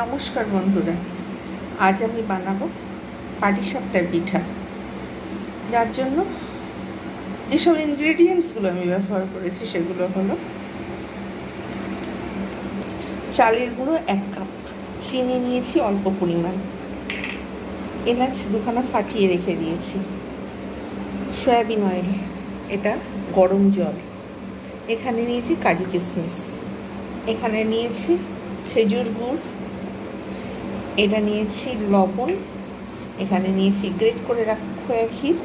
নমস্কার বন্ধুরা, আজ আমি বানাবো পাটিসাপটা পিঠা। যার জন্য যেসব ইনগ্রেডিয়েন্টসগুলো আমি ব্যবহার করেছি, সেগুলো হলো চালের গুঁড়ো এক কাপ, চিনি নিয়েছি অল্প পরিমাণ। এলাচ দুখানা ফাটিয়ে রেখে দিয়েছি। সয়াবিন অয়েল, এটা গরম জল। এখানে নিয়েছি কাজু কিশমিশ এখানে নিয়েছি খেজুর গুড় এটা নিয়েছি লবণ, এখানে নিয়েছি গ্রেট করে রাখা ক্ষীর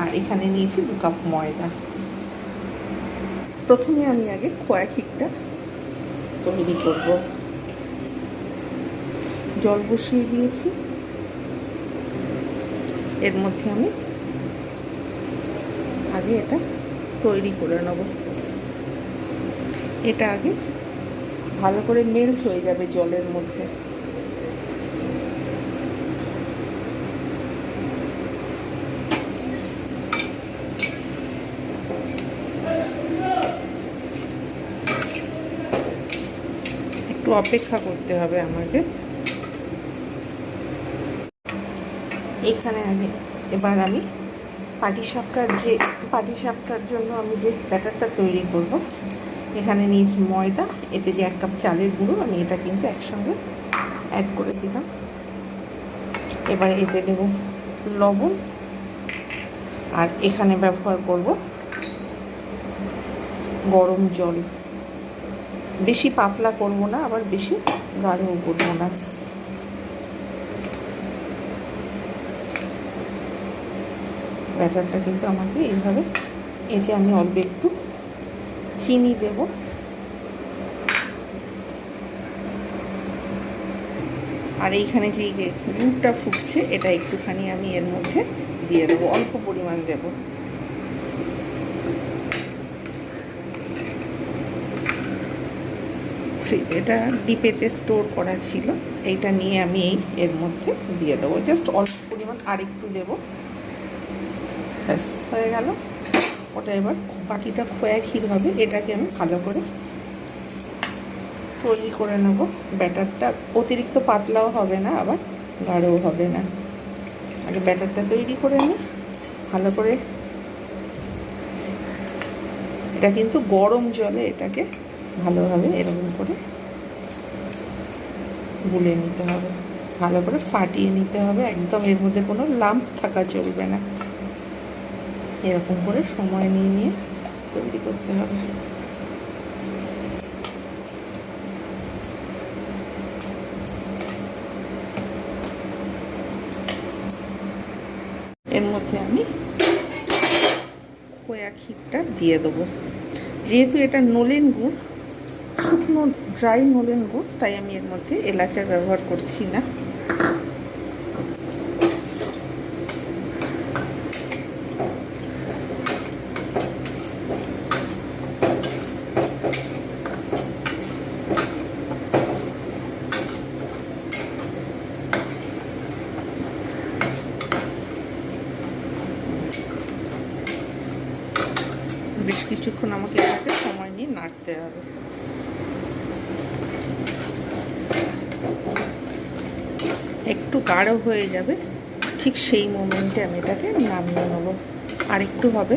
আর এখানে নিয়েছি দু কাপ ময়দা। প্রথমে আমি আগে খোয়া ক্ষীরটা তৈরি করব। জল বসিয়ে দিয়েছি। এর মধ্যে আমি আগে এটা তৈরি করে নেব। এটা আগে ভালো করে মেল্ট হয়ে যাবে জলের মধ্যে। অপেক্ষা করতে হবে আমাকে। এখানে আগে এবার আমি পাটিসাপটার যে, পাটিসাপটার জন্য আমি যে ব্যাটারটা তৈরি করব, এখানে নিয়েছি ময়দা, এতে যে এক কাপ চালের গুঁড়ো, আমি এটা কিন্তু একসঙ্গে অ্যাড করে দিলাম। এবারে এতে দেব লবণ, আর এখানে ব্যবহার করব গরম জল। বেশি পাতলা করব না, আবার বেশি গাঢ়ও করব না। ব্যাটারটা কিন্তু আমাকে এইভাবে এতে আমি অল্প একটু চিনি দেব। আর এইখানে যে গুড়টা ফুটছে, এটা একটুখানি আমি এর মধ্যে দিয়ে দেবো, অল্প পরিমাণ দেব। এটা ডিপেতে স্টোর করা ছিল। এইটা নিয়ে আমি এই এর মধ্যে দিয়ে দেবো। জাস্ট অল্প পরিমাণ আর একটু দেবো। ব্যাস, হয়ে গেল। ওটা এবার বাকিটা খোয়া ক্ষীর হবে। এটাকে আমি ভালো করে তৈরি করে নেব। ব্যাটারটা অতিরিক্ত পাতলাও হবে না, আবার গাঢ়ও হবে না। আগে ব্যাটারটা তৈরি করে নিই। ভালো করে এটা কিন্তু গরম জলে এটাকে ভালোভাবে এরকম করে গুলে নিতে হবে। ভালো করে ফাটিয়ে নিতে হবে। একদম এর মধ্যে কোনো লাম্প থাকা চলবে না। এরকম করে সময় নিয়ে নিয়ে তৈরি করতে হবে। এর মধ্যে আমি খোয়া ক্ষীরটা দিয়ে দেবো। যেহেতু এটা নলেন গুড়, শুকনো ড্রাই নলেন গুড়, তাই আমি এর মধ্যে এলাচার ব্যবহার করছি না। বেশ কিছুক্ষণ আমাকে এটাকে সময় নিয়ে নাড়তে হবে। একটু গাঢ় হয়ে যাবে ঠিক সেই মোমেন্টে আমি এটাকে নামিয়ে নেব। আর একটু হবে।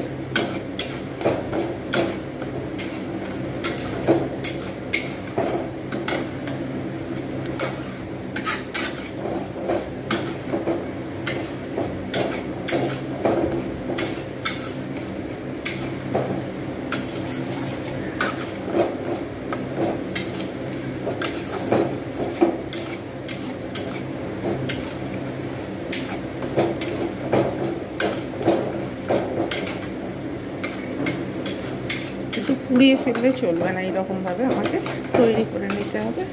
পুড়িয়ে ফেললে চলবে না এইরকমভাবে আমাকে তৈরি করে নিতে হবে।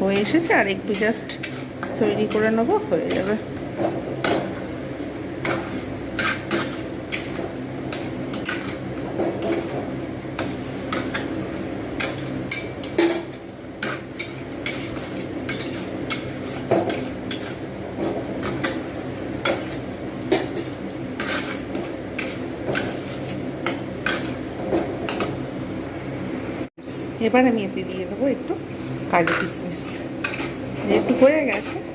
হয়ে এসেছে আর একটু জাস্ট তৈরি করে নেব, হয়ে যাবে। এবার আমি এতে দিয়ে দেবো একটু কাজু কিশমিশ। যেহেতু হয়ে গেছে।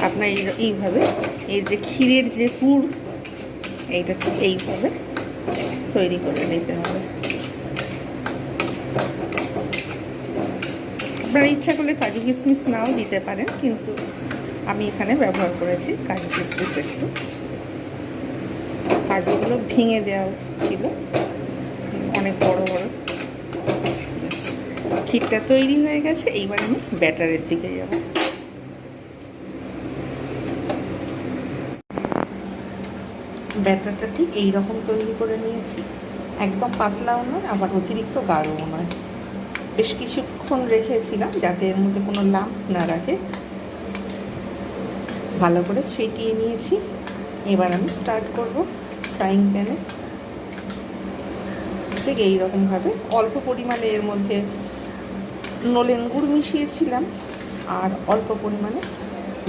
আপনার এই- এইভাবে, এর যে ক্ষীরের যে পুর এইটা এইভাবে তৈরি করে নিতে হবে। আপনারা ইচ্ছা করলে কাজু কিশমিশ নাও দিতে পারেন, কিন্তু আমি এখানে ব্যবহার করেছি কাজু কিশমিশ একটু। কাজুগুলো ভেঙে দেওয়া উচিত ছিল। অনেক বড় বড়। ক্ষীরটা তৈরি হয়ে গেছে, এইবার আমি ব্যাটারের দিকে যাব। ব্যাটারটা ঠিক এই রকম তৈরি করে নিয়েছি। একদম পাতলাও নয়, আবার অতিরিক্ত গাঢ়ও নয়। বেশ কিছুক্ষণ রেখেছিলাম যাতে এর মধ্যে কোনো লাম্প না রাখে। ভালো করে ফেটিয়ে নিয়েছি। এবার আমি স্টার্ট করব। ফ্রাইং প্যানে ঠিক এইরকমভাবে। অল্প পরিমাণে এর মধ্যে নলেন গুড় মিশিয়েছিলাম আর অল্প পরিমাণে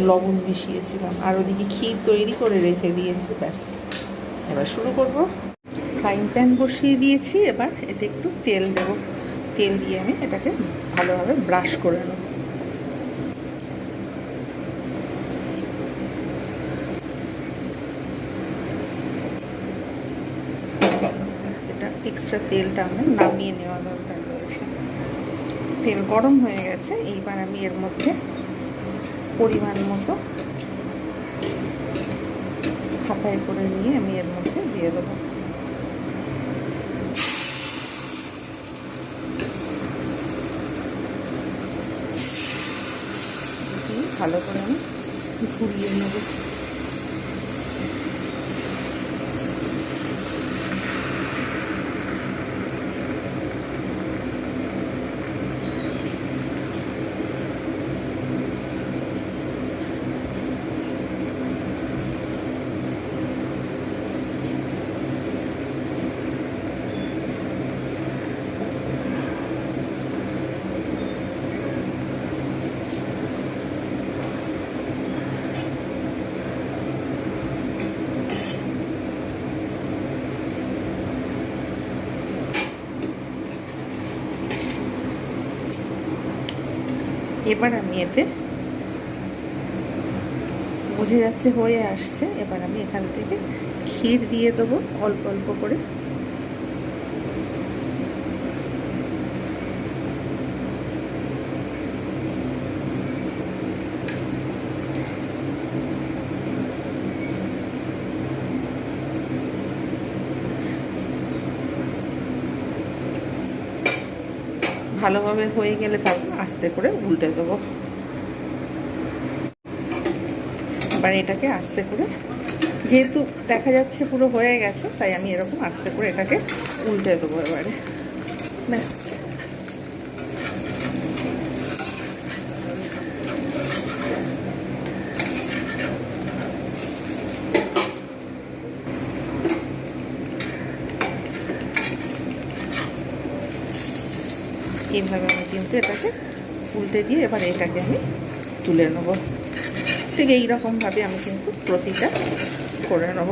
লবণ মিশিয়েছিলাম। আর ওদিকে ক্ষীর তৈরি করে রেখে দিয়েছি, ব্যাস। এবার শুরু করব। ফ্রাইং প্যান বসিয়ে দিয়েছি। এবার এতে একটু তেল দেবো। তেল দিয়ে আমি এটাকে ভালোভাবে ব্রাশ করে নেব এটা এক্সট্রা তেলটা আমার নামিয়ে নেওয়া দরকার রয়েছে। তেল গরম হয়ে গেছে, এইবার আমি এর মধ্যে পরিমাণ মতো হাতায় করে নিয়ে আমি এর মধ্যে দিয়ে দেবো। ভালো করে আমি ঘুরিয়ে নেব। এবার আমি এতে বুঝে যাচ্ছে হয়ে আসছে, এবার আমি এখান থেকে ক্ষীর দিয়ে দেবো, অল্প অল্প করে। ভালোভাবে হয়ে গেলে তারপর আস্তে করে উল্টে দেবো। এবার এটাকে আস্তে করে, যেহেতু দেখা যাচ্ছে পুরো হয়ে গেছে, তাই আমি এরকম আস্তে করে এটাকে উল্টে দেবো এবারে। ব্যাস। এইভাবে আমি কিন্তু এটাকে উল্টে দিয়ে এবার এটাকে আমি তুলে নেব। ঠিক এইরকমভাবে আমি কিন্তু প্রতিটা করে নেব।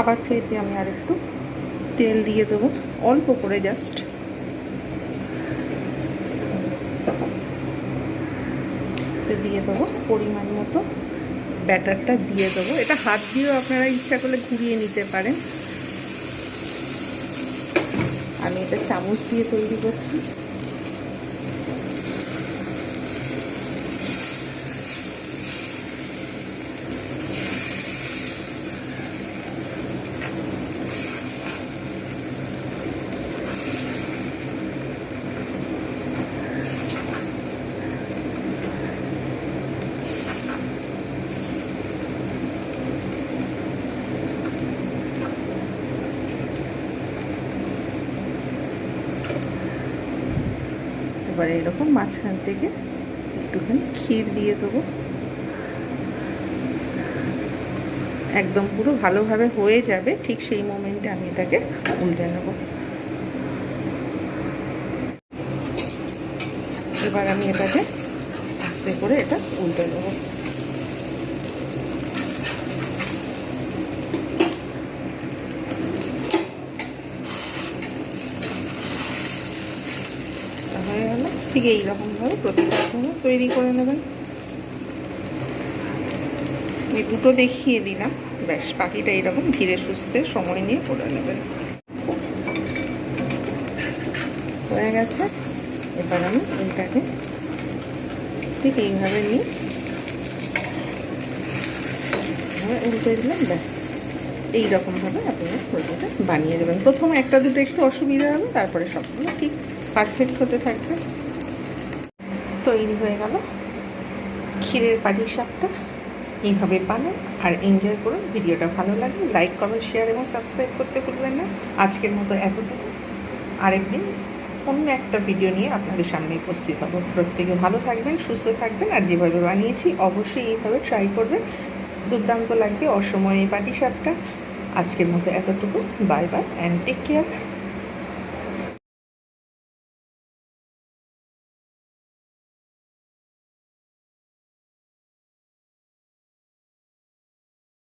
আবার ফ্রিতে আমি আর একটু তেল দিয়ে দেবো, অল্প করে জাস্ট। দিয়ে দেবো পরিমাণ মতো ব্যাটারটা দিয়ে দেবো। এটা হাত দিয়েও আপনারা ইচ্ছা করলে ঘুরিয়ে নিতে পারেন। আমি এটা চামচ দিয়ে তৈরি করছি। এবারে এরকম মাঝখান থেকে একটুখানি ক্ষীর দিয়ে দেবো। একদম পুরো ভালোভাবে হয়ে যাবে, ঠিক সেই মোমেন্টে আমি এটাকে উল্টে নেব। এবার আমি এটাকে আস্তে করে এটা উল্টে দেবো হয়ে গেল ঠিক এইরকমভাবে প্রতিটা তৈরি করে নেবেন। আমি দুটো দেখিয়ে দিলাম। ব্যাস, বাকিটা এইরকম ধীরে সুস্থে সময় নিয়ে করে নেবেন। হয়ে গেছে। এবার আমি এইটাকে ঠিক এইভাবে নিই উল্টে দিলাম, ব্যাস। এইরকমভাবে আপনারা ফুলকোটা বানিয়ে দেবেন প্রথমে একটা দুটো একটু অসুবিধা হবে, তারপরে সবগুলো ঠিক পারফেক্ট হতে থাকবে। তৈরি হয়ে গেল। ক্ষীরের পাটি সাপটা এইভাবে বানান আর এনজয় করুন। ভিডিওটা ভালো লাগে লাইক কমেন্ট শেয়ার এবং সাবস্ক্রাইব করতে ভুলবেন না। আজকের মতো এতটুকু। আরেকদিন অন্য একটা ভিডিও নিয়ে আপনাদের সামনে উপস্থিত হব। প্রত্যেকে ভালো থাকবেন, সুস্থ থাকবেন আর যেভাবে বানিয়েছি অবশ্যই এইভাবে ট্রাই করবেন। দুর্দান্ত লাগবে অসময়ে পাটি সাপটা আজকের মতো এতটুকু। Bye bye and take care